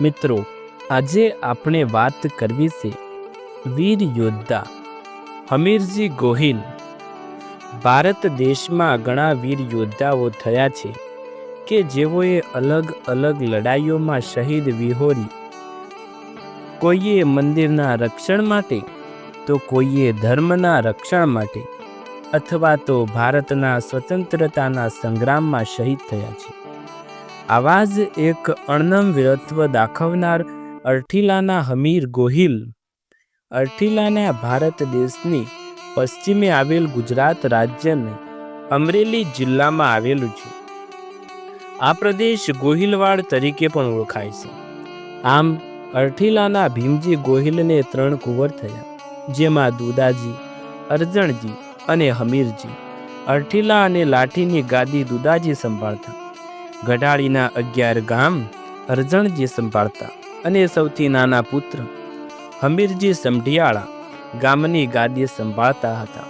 મિત્રો, આજે આપણે વાત કરવી છે વીર યોદ્ધા હમીરજી ગોહિલ. ભારત દેશમાં ઘણા વીર યોદ્ધાઓ થયા છે કે જેઓએ અલગ અલગ લડાઈઓમાં શહીદ વિહોરી. કોઈએ મંદિરના રક્ષણ માટે, તો કોઈએ ધર્મના રક્ષણ માટે, અથવા તો ભારતના સ્વતંત્રતાના સંગ્રામમાં શહીદ થયા છે. આવા જ એક અણનમ વીરત્વ દાખવનાર અર્ઠીલાના હમીર ગોહિલ. અર્ઠીલાના ભારત દેશની પશ્ચિમે આવેલ ગુજરાત રાજ્યને અમરેલી જિલ્લામાં આવેલું છે. આ પ્રદેશ ગોહિલવાડ તરીકે પણ ઓળખાય છે. આમ અર્ઠીલાના ભીમજી ગોહિલને ત્રણ કુંવર થયા, જેમાં દુદાજી, અરજણજી અને હમીરજી. અર્ઠીલા અને લાઠીની ગાદી દુદાજી સંભાળતા. ગઢાળીના અગિયાર ગામ અરજણજી સંભાળતા અને સૌથી નાના પુત્ર હમીરજી સમઢિયાળા ગામની ગાદી સંભાળતા હતા.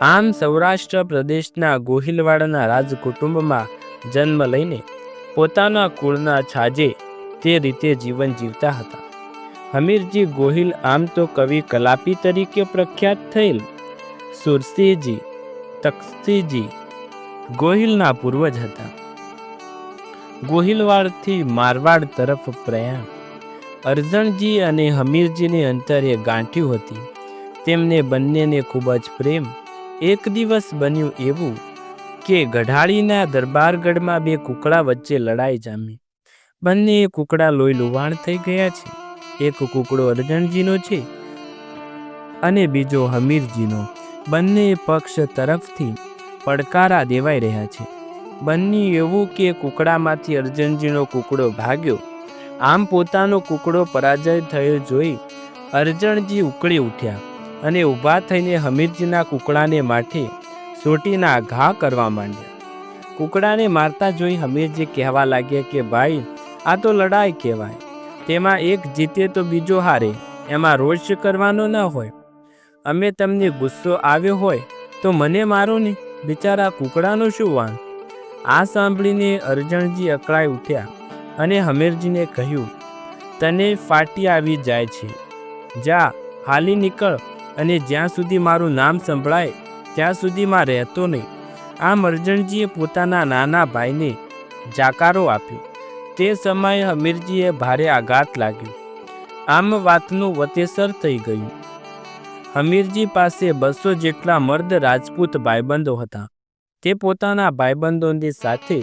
આમ સૌરાષ્ટ્ર પ્રદેશના ગોહિલવાડના રાજકુટુંબમાં જન્મ લઈને પોતાના કુળના છાજે તે રીતે જીવન જીવતા હતા. હમીરજી ગોહિલ આમ તો કવિ કલાપી તરીકે પ્રખ્યાત થયેલ. સુરસિંહજી તખતસિંહજી ગોહિલના પૂર્વજ હતા. ગોહિલવાડથી મારવાડ તરફ પ્રયાણ. અરજણજી અને હમીરજીને અંતરે ગાંઠ્યું હતી. તેમને બંનેને ખૂબ જ પ્રેમ. એક દિવસ બન્યું એવું કે ગઢાળીના દરબારગઢમાં બે કુકડા વચ્ચે લડાઈ જામી. બંને કુકડા લોહી લુવાણ થઈ ગયા છે. એક કુકડો અરજણજીનો છે અને બીજો હમીરજીનો. બંને પક્ષ તરફથી પડકારા દેવાઈ રહ્યા છે. બંને એવું કે કુકડામાંથી અર્જનજીનો કુકડો ભાગ્યો. આમ પોતાનો કુકડો પરાજય થયો જોઈ અર્જણજી ઉકળી ઉઠ્યા અને ઊભા થઈને હમીરજીના કુકડાને માથે સોટીના ઘા કરવા માંડ્યા. કુકડાને મારતા જોઈ હમીરજી કહેવા લાગ્યા કે, ભાઈ, આ તો લડાઈ કહેવાય. તેમાં એક જીતે તો બીજો હારે. એમાં રોષ કરવાનો ન હોય. અમે તમને ગુસ્સો આવ્યો હોય તો મને મારો ને બિચારા કુકડાનો શું વાંક? આ સાંભળીને અરજણજી અકળાઈ ઉઠ્યા અને હમીરજીને કહ્યું, તને ફાટી આવી જાય છે. જા, હાલી નીકળ અને જ્યાં સુધી મારું નામ સંભળાય, ત્યાં સુધીમાં રહેતો નહીં. આમ અરજણજીએ પોતાના નાના ભાઈને જાકારો આપ્યો. તે સમયે હમીરજીએ ભારે આઘાત લાગ્યો. આમ વાતનું વતેસર થઈ ગયું. હમીરજી પાસે બસો જેટલા મર્દ રાજપૂત ભાઈબંધો હતા. તે પોતાના ભાઈબંધોની સાથે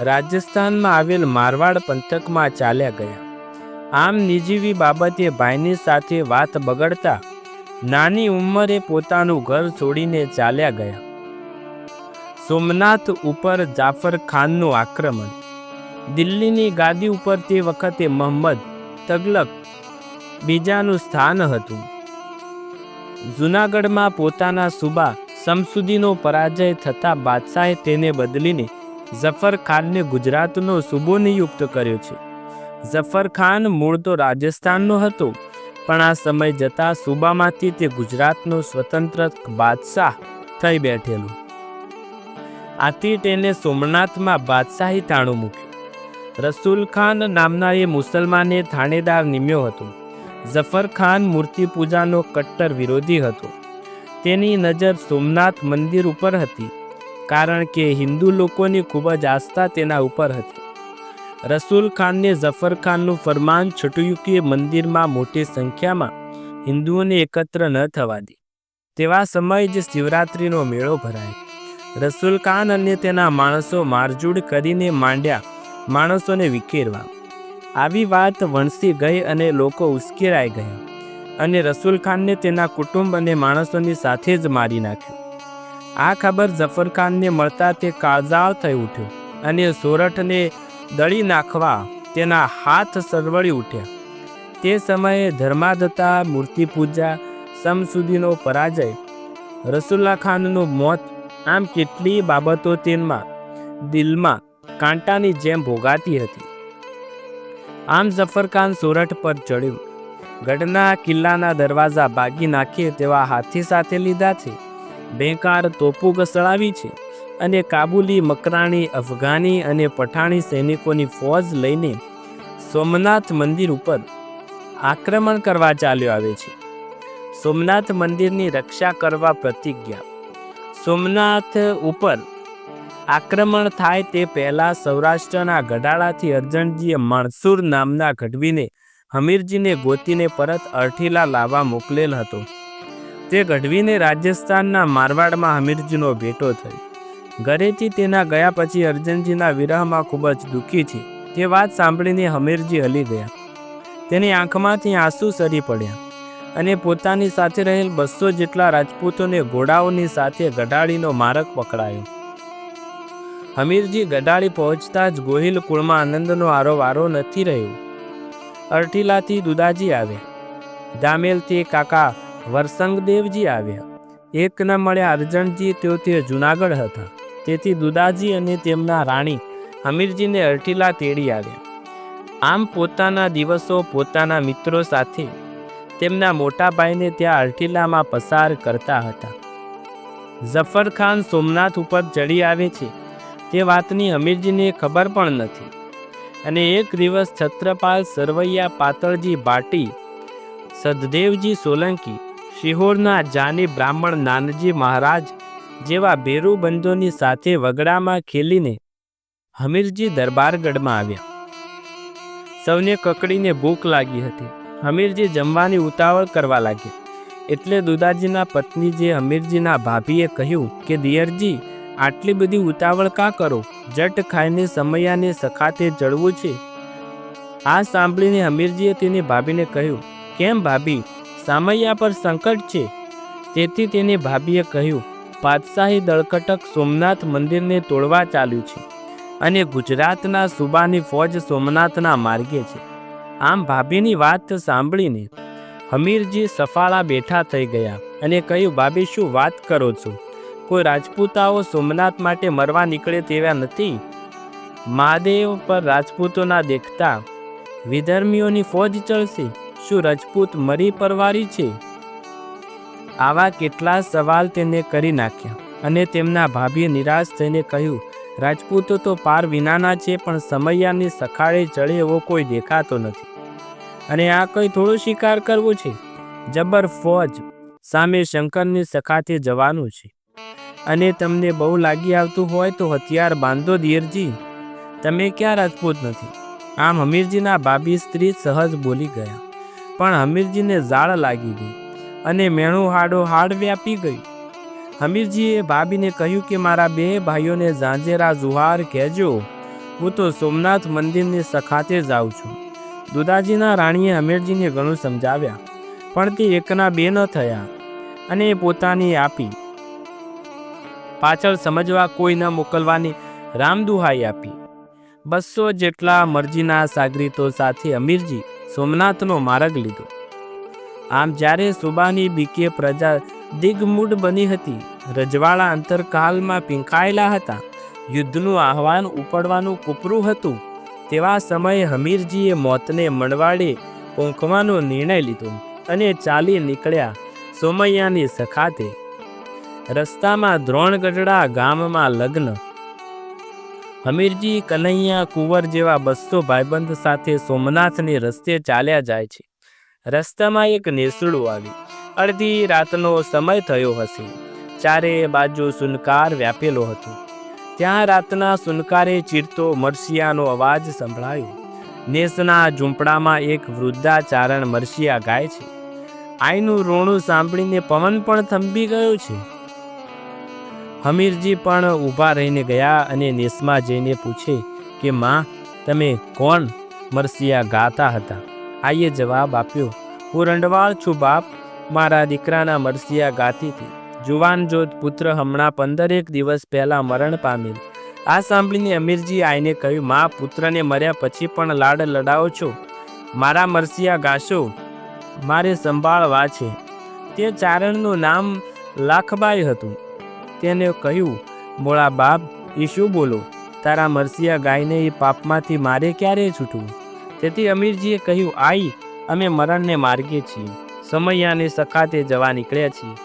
રાજસ્થાનમાં આવેલ મારવાડ પંથકમાં ચાલ્યા ગયા. આમ નિજીવી બાબતે ભાઈની સાથે વાત બગડતા નાની ઉંમરે પોતાનું ઘર છોડીને ચાલ્યા ગયા. સોમનાથ ઉપર જાફર ખાનનું આક્રમણ. દિલ્હીની ગાદી ઉપર તે વખતે મોહમ્મદ તગલક બીજાનું સ્થાન હતું. જૂનાગઢમાં પોતાના સુબા સમસુદીનો પરાજય થતાં બાદશાહે તેને બદલીને જફર ખાનને ગુજરાતનો સુબો નિયુક્ત કર્યો છે. ઝફરખાન મૂળ તો રાજસ્થાનનો હતો, પણ આ સમય જતાં સુબામાંથી તે ગુજરાતનો સ્વતંત્ર બાદશાહ થઈ બેઠેલું. આથી તેને સોમનાથમાં બાદશાહી થાણું મૂક્યું. રસુલ ખાન નામના એ મુસલમાને થાણેદાર નિમ્યો હતો. જફર ખાન મૂર્તિ પૂજાનો કટ્ટર વિરોધી હતો. તેની નજર સોમનાથ મંદિર ઉપર હતી, કારણ કે હિન્દુ લોકોની ખૂબ જ આસ્થા તેના ઉપર હતી. રસૂલ ખાનને જફર ખાનનું ફરમાન છૂટ્યું કે મંદિરમાં મોટી સંખ્યામાં હિન્દુઓને એકત્ર ન થવા દે. તેવા સમયે જ શિવરાત્રિનો મેળો ભરાય. રસૂલ ખાન અને તેના માણસો મારજૂડ કરીને માંડ્યા, માણસોને વિખેરવા. આવી વાત વણસી ગઈ અને લોકો ઉશ્કેરાઈ ગયા. અને રસુલ ખાનને તેના કુટુંબ અને માણસોની સાથે જ મારી નાખ્યો. આ ખબર જફર ખાનને મળતા તે કાળજાળ થઈ ઉઠ્યો અને સોરઠને દળી નાખવા તેના હાથ સરવળી ઉઠ્યા. તે સમયે ધર્માદતા મૂર્તિ પૂજા સમસુદીનો પરાજય રસુલ્લા ખાનનું મોત, આમ કેટલી બાબતો તેમાં દિલમાં, કાંટાની જેમ ભોગાતી હતી. આમ જફરખાન સોરઠ પર ચડ્યું. ગઢના કિલ્લાના દરવાજા ભાગી નાખે તેવા હાથી સાથે લીધા છે. બેકાર તોપો ઘસડાવી છે અને કાબુલી મકરાણી, અફઘાની અને પઠાણી સૈનિકોની ફોજ લઈને સોમનાથ મંદિર ઉપર આક્રમણ કરવા ચાલ્યો આવે છે. સોમનાથ મંદિરની રક્ષા કરવા પ્રતિજ્ઞા. સોમનાથ ઉપર આક્રમણ થાય તે પહેલાં સૌરાષ્ટ્રના ગઢાળાથી અર્જણજીએ માણસુર નામના ગઢવીને હમીરજીને ગોતીને પરત અરઠીલા લાવવા મોકલેલ હતો. તે ગઢવીને રાજસ્થાનના મારવાડમાં હમીરજીનો ભેટો થયો. ઘરેથી તેના ગયા પછી અર્જનજીના વિરહમાં ખૂબ જ દુઃખી છે. તે વાત સાંભળીને હમીરજી હલી ગયા. તેની આંખમાંથી આંસુ સરી પડ્યા અને પોતાની સાથે રહેલ બસો જેટલા રાજપૂતોને ઘોડાઓની સાથે ગઢાળીનો માર્ગ પકડાયો. હમીરજી ગઢાળી પહોંચતા જ ગોહિલ કુળમાં આનંદનો આરો વારો નથી રહ્યો. અરઠીલાથી દુદાજી આવ્યા દામેલથી કાકા વરસંગદેવજી આવ્યા. એક ન મળ્યા અર્જણજી તેઓ તે જુનાગઢ હતા. તેથી દુદાજી અને તેમના રાણી હમીરજીને અરઠીલા તેડી આવ્યા. આમ પોતાના દિવસો પોતાના મિત્રો સાથે તેમના મોટા ભાઈને ત્યાં અરઠીલામાં પસાર કરતા હતા. જફરખાન સોમનાથ ઉપર ચડી આવે છે તે વાતની હમીરજીને ખબર પણ નથી. અને એક દિવસ છત્રપાલ સરવૈયા પાતળજી ભાટી સદદેવજી સોલંકી, શિહોરના જાની બ્રાહ્મણ નાનજી મહારાજ જેવા ભેરુબંધોની સાથે વગડામાં ખેલીને હમીરજી દરબારગઢમાં આવ્યા. સૌને કકડીને ભૂખ લાગી હતી. હમીરજી જમવાની ઉતાવળ કરવા લાગ્યા. એટલે દુદાજીના પત્ની હમીરજીના ભાભીએ કહ્યું કે, દિયરજી આટલી બધી ઉતાવળ કા કરો? જટ ખાઈને સમયાને સખાતે જળવું છે. આ સાંભળીને હમીરજીએ તેની ભાભીને કહ્યું, કેમ ભાભી? સામૈયા પર સંકટ છે. તેથી તેને ભાભીએ કહ્યું, પાતશાહી દળકટક સોમનાથ મંદિરને તોડવા ચાલ્યું છે અને ગુજરાતના સુબાની ફોજ સોમનાથના માર્ગે છે. આમ ભાભીની વાત સાંભળીને હમીરજી સફાળા બેઠા થઈ ગયા અને કહ્યું, ભાભી, શું વાત કરો છો? કોઈ રાજપૂતાઓ સોમનાથ માટે મરવા નીકળે તેવા નથી? મહાદેવ પર રાજપૂતોના દેખતા વિધર્મીઓની ફોજ ચડશે શું રજપૂત મરી પરવારી છે? આવા કેટલા સવાલ તેને કરી નાખ્યા અને તેમના ભાભીએ નિરાશ થઈને કહ્યું, રાજપૂતો તો પાર વિનાના છે, પણ સમૈયાની સખાળે ચડે એવો કોઈ દેખાતો નથી. અને આ કંઈ થોડો શિકાર કરવો છે? જબર ફોજ સામે શંકરની સખાથી જવાનું છે. અને તમને બહુ લાગી આવતું હોય તો હથિયાર બાંધો દિયરજી. તમે ક્યાં રાજપૂત નથી? આમ હમીરજીના ભાભી સ્ત્રી સહજ બોલી ગયા. પણ હમીરજીને ઝાડ લાગી ગઈ અને મેણું હાડો હાડ વ્યાપી ગઈ. હમીરજીએ ભાભીને કહ્યું કે, મારા બે ભાઈઓને ઝાંઝેરા જુહાર કહેજો. હું તો સોમનાથ મંદિરની સખાતે જાઉં છું. દુદાજીના રાણીએ હમીરજીને ઘણું સમજાવ્યા, પણ તે એકના બે ન થયા અને પોતાની આપી પાછળ સમજવા કોઈ ન મોકલવાની રામદુહાઈ આપી. બસો જેટલા મરજીના સાગરીતો સાથે અમીરજી સોમનાથનો માર્ગ લીધો. આમ જ્યારે સુબાની બીકે પ્રજા દિગ્મૂઢ બની હતી, રજવાડા અંતરકાલમાં પીંકાયેલા હતા, યુદ્ધનું આહવાન ઉપડવાનું કૂપરું હતું, તેવા સમયે હમીરજીએ મોતને મણવાડે પોંખવાનો નિર્ણય લીધો અને ચાલી નીકળ્યા સોમૈયાની સખાતે રસ્તામાં દ્રોણગઢડા ગામમાં લગ્ન. હમીરજી કનૈયા કુંવર જેવા બસો ભાઈબંધ સાથે સોમનાથને રસ્તે ચાલ્યા જાય છે. રસ્તામાં એક નેસડું આવી. અડધી રાતનો સમય થયો હશે. ચારે બાજુ સુનકાર વ્યાપેલો હતો. ત્યાં રાતના સુનકારે ચીરતો મરસિયાનો અવાજ સંભળાયો. નેસના ઝૂંપડામાં એક વૃદ્ધાચારણ મરસિયા ગાય છે. આઈનું રોણું સાંભળીને પવન પણ થંભી ગયો છે. હમીરજી પણ ઊભા રહીને ગયા અને નેસમાં જઈને પૂછે કે, માં, તમે કોણ? મરસિયા ગાતા હતા. આઈએ જવાબ આપ્યો, હું રંડવાળ છું, બાપ. મારા દીકરાના મરસિયા ગાતી હતી. જુવાન જોત પુત્ર હમણાં પંદરેક દિવસ પહેલાં મરણ પામેલ. આ સાંભળીને અમીરજી આઈને કહ્યું, મા, પુત્રને મર્યા પછી પણ લાડ લડાવો છો? મારા મરસિયા ગાશો. મારે સંભાળવા છે. તે ચારણનું નામ લાખબાઈ હતું. તેને કહ્યું, મોળા બાપ એ શું બોલો, તારા મરસિયા ગાયને એ પાપમાંથી મારે ક્યારે છૂટવું? તેથી અમીરજીએ કહ્યું, આઈ, અમે મરણને માર્ગે છીએ સમૈયાને સખાતે જવા નીકળ્યા છીએ.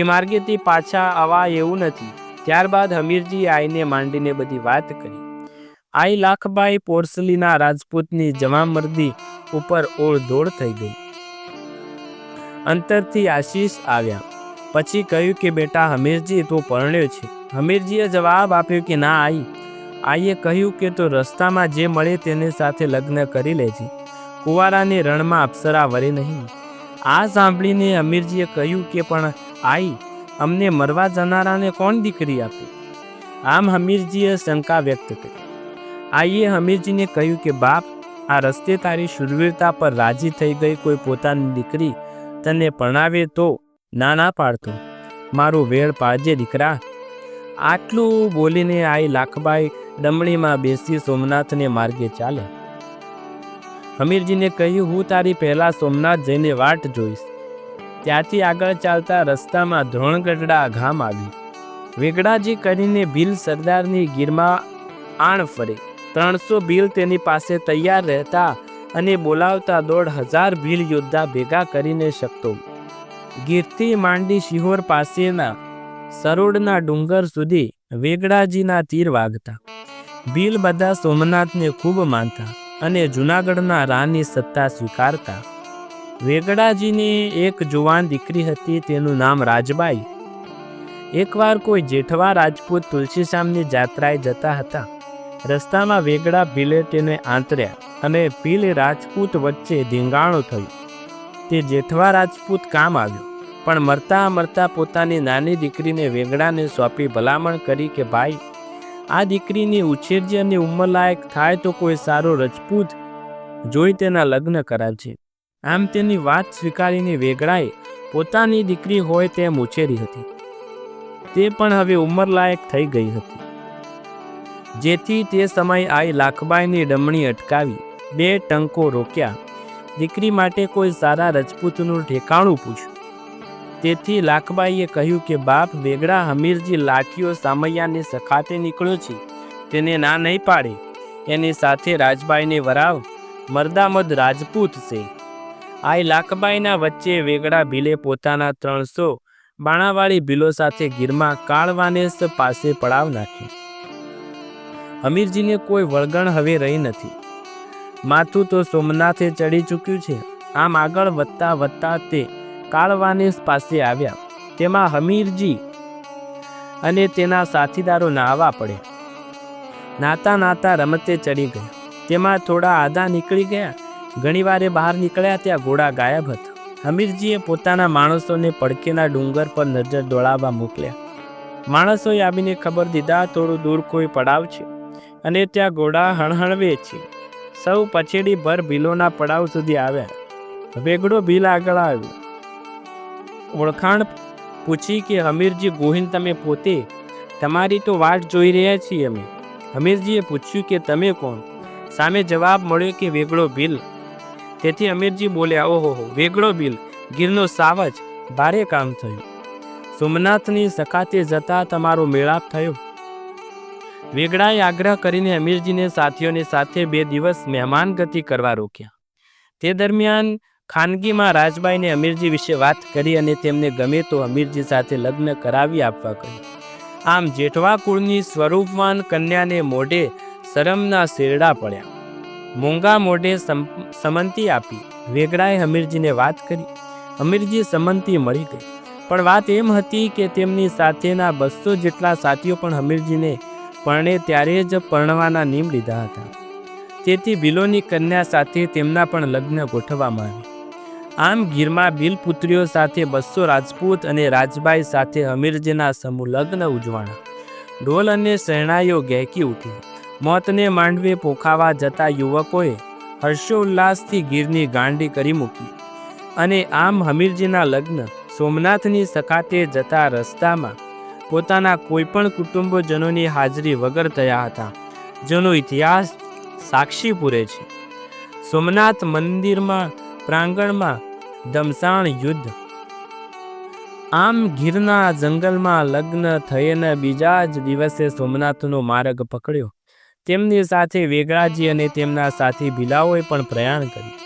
એ માર્ગેથી પાછા આવવા એવું નથી. ત્યારબાદ હમીરજી આઈને માંડીને બધી વાત કરી. આઈ લાખબાઈ પોર્સલીના રાજપૂતની જવામર્દી ઉપર ઓળધોળ થઈ ગઈ. અંતરથી આશીષ આવ્યા. પછી કહ્યું કે, બેટા, હમીરજી, તું પરણ્યો છે. હમીરજીએ જવાબ આપ્યો કે, ના, આઈ. આઈએ કહ્યું કે, તો રસ્તામાં જે મળે તેને સાથે લગ્ન કરી લેજે. કુંવારાને રણમાં અપ્સરા વરે નહીં. આ સાંભળીને અમીરજીએ કહ્યું કે, પણ, આઈ, અમને મરવા જનારાને કોણ દીકરી આપે? આમ હમીરજીએ શંકા વ્યક્ત કરી. આઈએ હમીરજીને કહ્યું કે, બાપ, આ રસ્તે તારી શુરવીરતા પર રાજી થઈ ગઈ કોઈ પોતાની દીકરી તને પરણાવે તો ના ના પાડતો. મારું વેળ પાડજે દીકરા. આટલું બોલીને આઈ લાખબાઈ ડમણીમાં બેસી સોમનાથને માર્ગે ચાલે. હમીરજીને કહ્યું, હું તારી પહેલાં સોમનાથ જઈને વાટ જોઈશ. ત્યાંથી આગળ ચાલતા રસ્તામાં ધ્રોણગઢડા ઘામ આવ્યું. વેગડાજી કરીને ભીલ સરદારની ગીરમાં આણ ફરે. ત્રણસો ભીલ તેની પાસે તૈયાર રહેતા અને બોલાવતા દોઢ હજાર ભીલ યોદ્ધા ભેગા કરીને શકતો. ગીરથી માંડી શિહોર પાસેના સરોડના ડુંગર સુધી વેગડાજીના તીર વાગતા. ભીલ બધા સોમનાથને ખૂબ માનતા અને જૂનાગઢના રાની સત્તા સ્વીકારતા. વેગડાજીની એક જુવાન દીકરી હતી, તેનું નામ રાજબાઈ. એકવાર કોઈ જેઠવા રાજપૂત તુલસીશ્યામની જાત્રાએ જતા હતા. રસ્તામાં વેગડા ભીલે તેને આંતર્યા અને ભીલ રાજપૂત વચ્ચે ધીંગાણું થયું. તે જેઠવા રાજપૂત કામ આવ્યો. પણ મરતા મરતા પોતાની નાની દીકરીને વેગડાને સોંપી ભલામણ કરી કે, ભાઈ, આ દીકરીની ઉછેરજી અને ઉંમરલાયક થાય તો કોઈ સારો રજપૂત જોઈ તેના લગ્ન કરાવજે. આમ તેની વાત સ્વીકારીને વેગડાએ પોતાની દીકરી હોય તેમ ઉછેરી હતી. તે પણ હવે ઉંમરલાયક થઈ ગઈ હતી. જેથી તે સમયે આઈ લાખબાઈની ડમણી અટકાવી બે ટંકો રોક્યા. દીકરી માટે કોઈ સારા રજપૂતનું ઠેકાણું પૂછ્યું. તેથી લાખબાઈએ કહ્યું કે, બાપ વેગડા હમીરજી લાઠીઓ સામૈયાની સખાતે નીકળ્યો છે. તેને ના નહીં પાડે. એની સાથે રાજબાઈને વરાવ. મરદામદ રાજપૂત છે. આઈ લાખબાઈના વચ્ચે વેગડા ભીલે પોતાના ત્રણસો બાણાવાળી ભીલો સાથે ગીરમાં કાળવાનેસ પાસે પડાવ નાખ્યો. હમીરજીને કોઈ વળગણ હવે રહી નથી. માથું તો સોમનાથે ચડી ચૂક્યું છે. આમ આગળ વધતા વધતા તે કાળવાનેસ પાસે આવ્યા. તેમાં હમીરજી અને તેના સાથીદારો નાહવા પડ્યા. નાતા નાતા રમતે ચડી ગયા. તેમાં થોડા આધા નીકળી ગયા. ઘણીવારે બહાર નીકળ્યા ત્યાં ઘોડા ગાયબ હતા. હમીરજીએ પોતાના માણસોને પડકેના ડુંગર પર નજર દોડાવવા મોકલ્યા. માણસોએ આવીને ખબર દીધા થોડું દૂર કોઈ પડાવ છે અને ત્યાં ઘોડા હણહણવે છે. સૌ પછેડી ભર ભીલોના પડાવ સુધી આવ્યા વેગડો ભીલ આગળ આવ્યો. ઓળખાણ પૂછી કે, હમીરજી ગોહિન, તમે પોતે? તમારી તો વાટ જોઈ રહ્યા છીએ અમે. હમીરજીએ પૂછ્યું કે, તમે કોણ? સામે જવાબ મળ્યો કે વેગળો ભીલ તેથી અમીરજી બોલ્યા, ઓહો વેગળો બિલ. ગીરનો સાવજ. ભારે કામ થયું. સોમનાથની સખાતે જતા તમારો મેળાપ થયો. વેગડાએ આગ્રહ કરીને અમીરજીને સાથીઓની સાથે બે દિવસ મહેમાન ગતિ કરવા રોક્યા. તે દરમિયાન ખાનગીમાં રાજબાઈને અમીરજી વિશે વાત કરી અને તેમને ગમે તો અમીરજી સાથે લગ્ન કરાવી આપવા કહ્યું. આમ જેઠવા કુળની સ્વરૂપવાન કન્યાને મોઢે શરમના શેરડા પડ્યા. મોંઘા મોઢે સમંતી આપી. વેગડાએ હમીરજીને વાત કરી. અમીરજી સમંતી મળી ગઈ. પણ વાત એમ હતી કે તેમની સાથેના બસો જેટલા સાથીઓ પણ હમીરજીને પરણે ત્યારે જ પરણવાના નિયમ લીધા હતા. તેથી ભીલોની કન્યા સાથે તેમના પણ લગ્ન ગોઠવવામાં આવ્યા. આમ ગીરમાં બિલપુત્રીઓ સાથે બસો રાજપૂત અને રાજબાઈ સાથે હમીરજીના સમૂહ લગ્ન ઉજવાણા. ઢોલ અને શરણાઈઓ ગહેકી ઉઠી. મોતને માંડવે પોખાવા જતા યુવકોએ હર્ષોલ્લાસથી ગીરની ગાંડી કરી મૂકી. અને આમ હમીરજીના લગ્ન સોમનાથની સખાતે જતા રસ્તામાં પોતાના કોઈપણ કુટુંબજનોની હાજરી વગર થયા હતા, જેનો ઇતિહાસ સાક્ષી પૂરે છે. સોમનાથ મંદિરમાં, પ્રાંગણમાં દમસાણ યુદ્ધ. આમ ગીરના જંગલમાં લગ્ન થયેના બીજા જ દિવસે સોમનાથનો માર્ગ પકડ્યો. તેમની સાથે વેગળાજી અને તેમના સાથી ભીલાઓએ પણ પ્રયાણ કર્યું.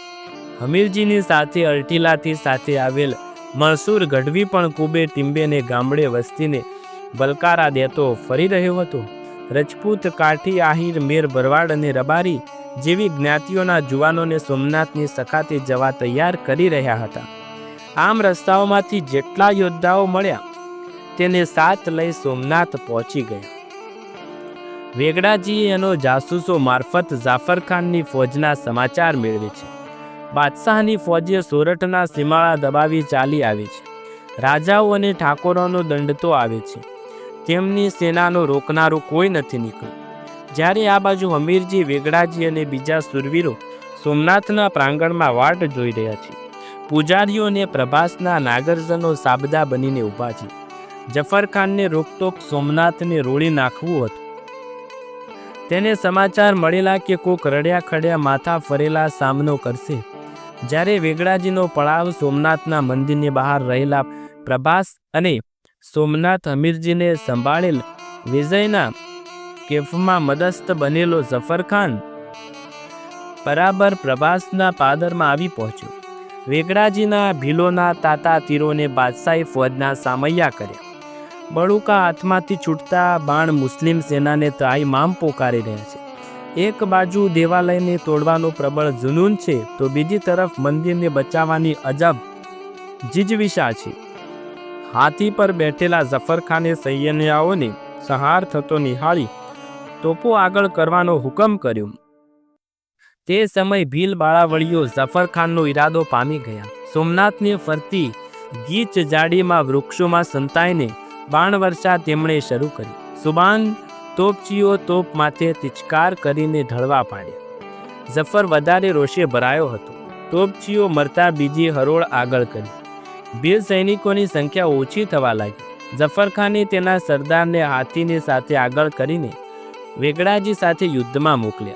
હમીરજીની સાથે અલ્ટીલાથી સાથે આવેલ મણસૂર ગઢવી પણ કુબે ટીંબેને ગામડે વસ્તીને બલકારા દેતો ફરી રહ્યો હતો. રજપૂત કાઠી આહિર મેર ભરવાડ અને રબારી જેવી જ્ઞાતિઓના જુવાનોને સોમનાથની સખાતે જવા તૈયાર કરી રહ્યા હતા. આમ રસ્તાઓમાંથી જેટલા યોદ્ધાઓ મળ્યા, તેને સાથ લઈ સોમનાથ પહોંચી ગયા. વેગડાજીએ એનો જાસૂસો મારફત જાફરખાનની ફોજના સમાચાર મેળવે છે. બાદશાહની ફોજે સોરઠના સીમાળા દબાવી ચાલી આવી છે. રાજાઓ અને ઠાકોરોનો દંડ તો આવે છે. તેમની સેનાનો રોકનારું કોઈ નથી નીકળ્યું. જ્યારે આ બાજુ હમીરજી વેગડાજી અને બીજા સુરવીરો સોમનાથના પ્રાંગણમાં વાટ જોઈ રહ્યા છે, પૂજારીઓ અને પ્રભાસના નાગરજનો સાબદા બનીને ઊભા છે. જફર ખાનને રોકટોક સોમનાથને રોળી નાખવું હતું. તેને સમાચાર મળેલા કે કોક રડ્યા ખડ્યા માથા ફરેલા સામનો કરશે. જ્યારે વેગડાજીનો પડાવ સોમનાથના મંદિરની બહાર રહેલા પ્રભાસ અને સોમનાથ હમીરજીને સંભાળેલ વિજયના કેફમાં મદસ્ત બનેલો ઝફરખાન બરાબર પ્રભાસના પાદરમાં આવી પહોંચ્યો. વેગડાજીના ભીલોના તાતા તીરોને બાદશાહી ફોજના સામૈયા કર્યા. બળુકા હાથમાંથી છૂટતા બાણ મુસ્લિમ સેનાને ત્રાઈ મામ પોકારી રહ્યા છે. એક બાજુ દેવાલયને તોડવાનો પ્રબળ જુનૂન છે, તો બીજી તરફ મંદિરને બચાવવાની અજબ જીજવિશા છે. હાથી પર બેઠેલા ઝફરખાને સૈન્યાઓને સહાર થતો નિહાળી તોપો આગળ કરવાનો હુકમ કર્યો. તે સમય ભીલ બાળાવળીઓ ઝફરખાનનો ઈરાદો પામી ગયા. સોમનાથને ફરતી ગીચ જાડીમાં વૃક્ષોમાં સંતાઈને બાણ વર્ષા તેમણે શરૂ કરી. સુબાન તોપચીઓ તોપ માથે તિચકાર કરીને ઢળવા પાડ્યા. ઝફર વધારે રોષે ભરાયો હતો. તોપચીઓ મરતા બીજી હરોળ આગળ કરી. વીર સૈનિકોની સંખ્યા ઓછી થવા લાગી. જફરખાને તેના સરદારને હાથીની સાથે આગળ કરીને વેગડાજી સાથે યુદ્ધમાં મોકલ્યા.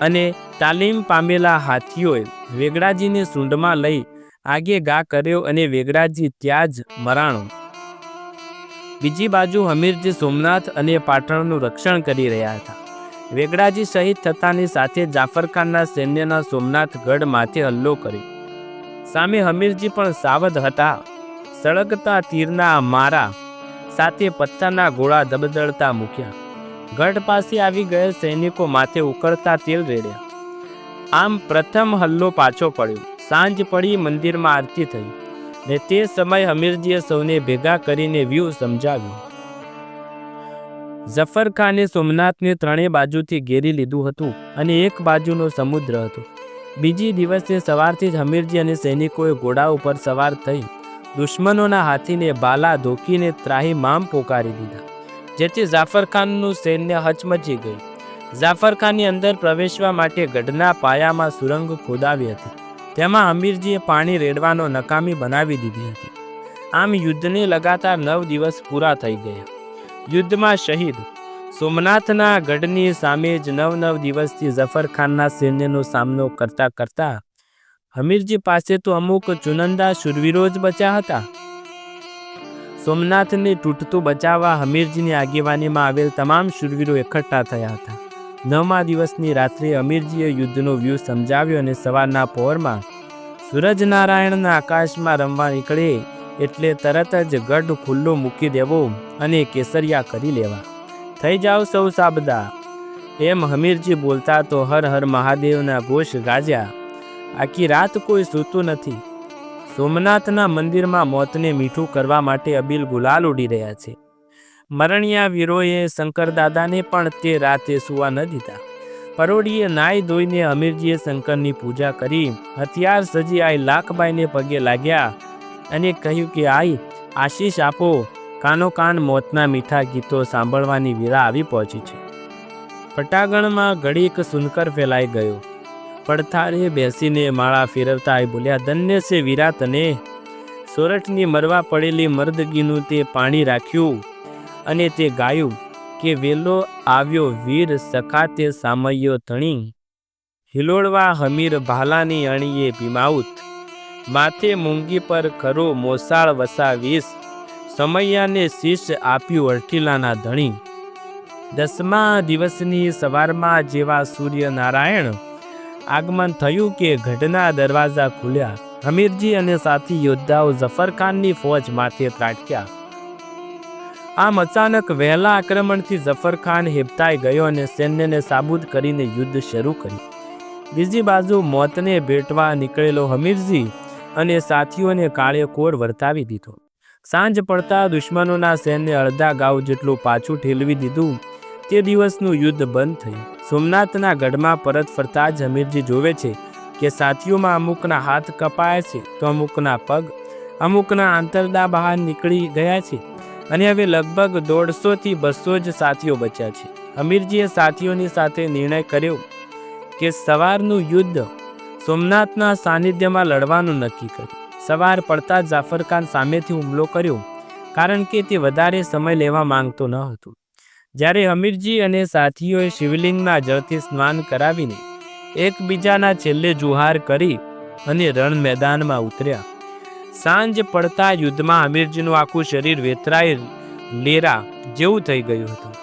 અને તાલીમ પામેલા હાથીઓએ વેગડાજીને સૂંઢમાં લઈ આગે ગા કર્યો અને વેગડાજી ત્યાં જ મરાણો. બીજી બાજુ હમીરજી સોમનાથ અને પાટણનું રક્ષણ કરી રહ્યા હતા. વેગડાજી શહીદ થતાની સાથે જાફરખાનના સૈન્યના સોમનાથ ગઢ માથે હલ્લો કર્યો. સામે હમીરજી પણ સાવધ હતા. સળગતા તીરના મારા સાથે પથ્થરના ગોળા દબદડતા મૂક્યા. ગઢ પાસે આવી ગયેલ સૈનિકો માથે ઉકળતા તેલ રેડ્યા. આમ પ્રથમ હલ્લો પાછો પડ્યો. સાંજ પડી મંદિરમાં આરતી થઈ ને તે સમય હમીરજીએ સૌને ભેગા કરીને વ્યૂહ સમજાવ્યું. જફરખાને સોમનાથને ત્રણેય બાજુથી ઘેરી લીધું હતું અને એક બાજુનો સમુદ્ર હતો. બીજી દિવસે સવારથી જ હમીરજી અને સૈનિકોએ ઘોડા ઉપર સવાર થઈ દુશ્મનોના હાથીને બાલા ધોકીને ત્રાહી મામ પોકારી દીધા, જેથી જાફર ખાનનું સૈન્ય હચમચી ગયું. જાફર ખાનની અંદર પ્રવેશવા માટે ગઢના પાયામાં સુરંગ ખોદાવી હતી. તેમાં હમીરજીએ પાણી રેડવાનો નકામી બનાવી દીધી હતી. આમ યુદ્ધને લગાતાર નવ દિવસ પૂરા થઈ ગયા. યુદ્ધમાં શહીદ સોમનાથના ગઢની સામે જ નવ નવ દિવસથી ઝફરખાનના સૈન્યનો સામનો કરતા કરતા હમીરજી પાસે તો અમુક ચુનંદા શુરવીરો જ બચ્યા હતા. સોમનાથને તૂટતું બચાવવા હમીરજીની આગેવાનીમાં આવેલ તમામ શુરવીરો એકઠા થયા હતા. નવમા દિવસની રાત્રે અમીરજીએ યુદ્ધનો વ્યૂહ સમજાવ્યો અને સવારના પહોરમાં સૂરજનારાયણના આકાશમાં રમવા નીકળે એટલે તરત જ ગઢ ખુલ્લો મૂકી દેવો અને કેસરિયા કરી લેવા. થઈ જાઓ સૌ સાબદા. એમ હમીરજી બોલતા તો હર હર મહાદેવના ઘોષ ગાજ્યા. આખી રાત કોઈ સૂતું નથી. સોમનાથના મંદિરમાં મોતને મીઠું કરવા માટે અબીલ ગુલાલ ઉડી રહ્યા છે. મરણિયા વીરોએ શંકરદાદાને પણ તે રાતે સુવા ન દીધા. પરોડીએ નાઈ ધોઈને અમીરજીએ શંકરની પૂજા કરી. હથિયાર સજી આઈ લાખબાઈને પગે લાગ્યા અને કહ્યું કે, આઈ, આશીષ આપો. કાનો કાન મોતના મીઠા ગીતો સાંભળવાની વીરા આવી પહોંચી છે. ફટાગણમાં ઘડીક સુનકર ફેલાઈ ગયો. પડથારે બેસીને માળા ફેરવતા એ બોલ્યા, ધન્ય છે વીરા તને. સોરઠની મરવા પડેલી મર્દગીનું તે પાણી રાખ્યું અને તે ગાયું કે વેલો આવ્યો વીર સખા તે સામૈયો ધણી. હિલોળવા હમીર ભાલાની અણીએ ભીમાઉત. માથે મૂંગી પર ખરો મોસાળ વસાવીશ. સમૈયાને શીશ આપ્યું અઠીલાના ધણી. દસમા દિવસની સવારમાં જેવા સૂર્યનારાયણ આગમન થયું કે ગઢના દરવાજા ખુલ્યા. હમીરજી અને સાથી યોદ્ધાઓ ઝફરખાનની ફોજ માથે ત્રાટક્યા. આમ અચાનક વહેલા આક્રમણથી ઝફરખાન હેપતાઈ ગયો અને સૈન્યને સાબુત કરીને યુદ્ધ શરૂ કર્યું. બીજી બાજુ મોતને ભેટવા નીકળેલો હમીરજી અને સાથીઓને કાળે કોર વર્તાવી દીધો. સાંજ પડતા દુશ્મનોના સૈન્ય અડધા ગાવ જેટલું પાછું ઠેલવી દીધું, તે દિવસનું યુદ્ધ બંધ થયું. સોમનાથના ગઢમાં પરત ફરતા જ હમીરજી જોવે છે કે સાથીઓમાં અમુકના હાથ કપાયા છે તો અમુકના પગ, અમુકના આંતરદા બહાર નીકળી ગયા છે અને હવે લગભગ દોઢસોથી બસો જ સાથીઓ બચ્યા છે. હમીરજીએ સાથીઓની સાથે નિર્ણય કર્યો કે સવારનું યુદ્ધ સોમનાથના સાનિધ્યમાં લડવાનું નક્કી કર્યું. સવાર પડતા જાફર ખાન સામેથી હુમલો કર્યો, કારણ કે તે વધારે સમય લેવા માંગતો ન હતો. જ્યારે હમીરજી અને સાથીઓએ શિવલિંગના જળથી સ્નાન કરાવીને એકબીજાના છેલ્લે જુહાર કરી અને રણ મેદાનમાં ઉતર્યા. સાંજ પડતા યુદ્ધમાં હમીરજીનું આખું શરીર વેતરાય લેરા જેવું થઈ ગયું હતું.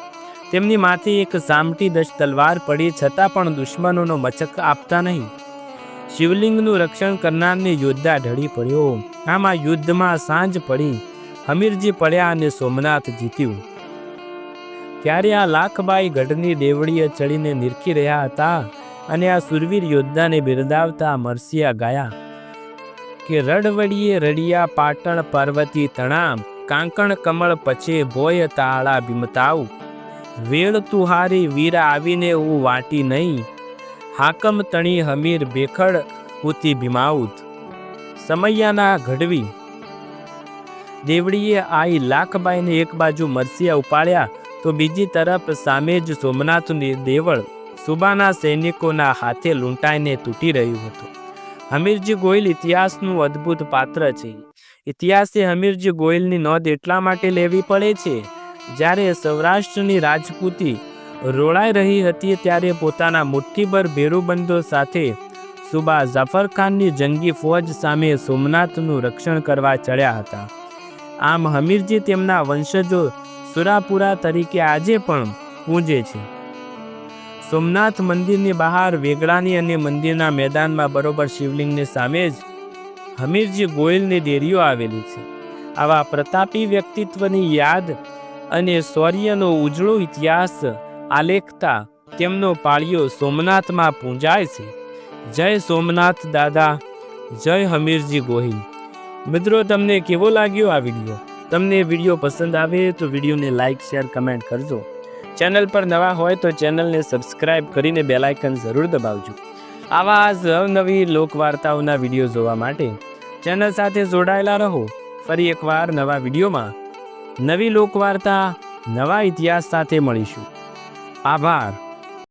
તેમની માથે એક સામટી દશ તલવાર પડી છતાં પણ દુશ્મનોનો મચક આપતા નહીં. શિવલિંગનું રક્ષણ કરનારને યોદ્ધા ઢળી પડ્યો. આમાં યુદ્ધમાં સાંજ પડી. હમીરજી પડ્યા અને સોમનાથ જીત્યું. ત્યારે આ લાખબાઈ ગઢની દેવળીએ ચડીને નિરખી રહ્યા હતા અને આ સુરવીર યોદ્ધાને બિરદાવતા મરસિયા ગયા. કે રડવડીએ રડિયા પાટણ પાર્વતી તણામ, કાંકણ કમળ પછે ભોય તાળા બિમતાવ. વેળ તુહારી વીર આવીને હું વાટી નહીં. હાકમ તણી હમીર બેખડ ઉતી ભીમાઉત. સમૈયાના ઘડવી. દેવડીએ આઈ લાખબાઈને એક બાજુ મરસિયા ઉપાડ્યા તો બીજી તરફ સામે જ સોમનાથની દેવળ સુબાના સૈનિકોના હાથે લૂંટાઈને તૂટી રહ્યું હતું. હમીરજી ગોયલ ઇતિહાસનું અદ્ભુત પાત્ર છે. ઇતિહાસે હમીરજી ગોયલની નોંધ એટલા માટે લેવી પડે છે, જ્યારે સૌરાષ્ટ્રની રાજપૂતી રોળાઈ રહી હતી ત્યારે પોતાના મુઠ્ઠીભર ભેરુબંધો સાથે સુબા જાફર ખાનની જંગી ફૌજ સામે સોમનાથનું રક્ષણ કરવા ચડ્યા હતા. આમ હમીરજી તેમના વંશજો સુરાપુરા તરીકે આજે પણ પૂજે છે. સોમનાથ મંદિરની બહાર વેગડાની અને મંદિરના મેદાનમાં બરોબર શિવલિંગની સામે જ હમીરજી ગોયલની દેરીઓ આવેલી છે. આવા પ્રતાપી વ્યક્તિત્વની યાદ અને શૌર્યનો ઉજળો ઇતિહાસ આલેખતા તેમનો પાળિયો સોમનાથમાં પૂંજાય છે. જય સોમનાથ દાદા, જય હમીરજી ગોહિલ. મિત્રો, તમને કેવો લાગ્યો આ વીડિયો? તમને વીડિયો પસંદ આવે તો વિડીયોને લાઇક શેર, કમેન્ટ કરજો. ચેનલ પર નવા હોય તો ચેનલને સબસ્ક્રાઇબ કરીને બેલાઇકન જરૂર દબાવજો. આવા જ અવનવી લોકવાર્તાઓના વીડિયો જોવા માટે ચેનલ સાથે જોડાયેલા રહો. ફરી એકવાર નવા વિડીયોમાં નવી લોકવાર્તા, નવા ઇતિહાસ સાથે મળીશું. આભાર.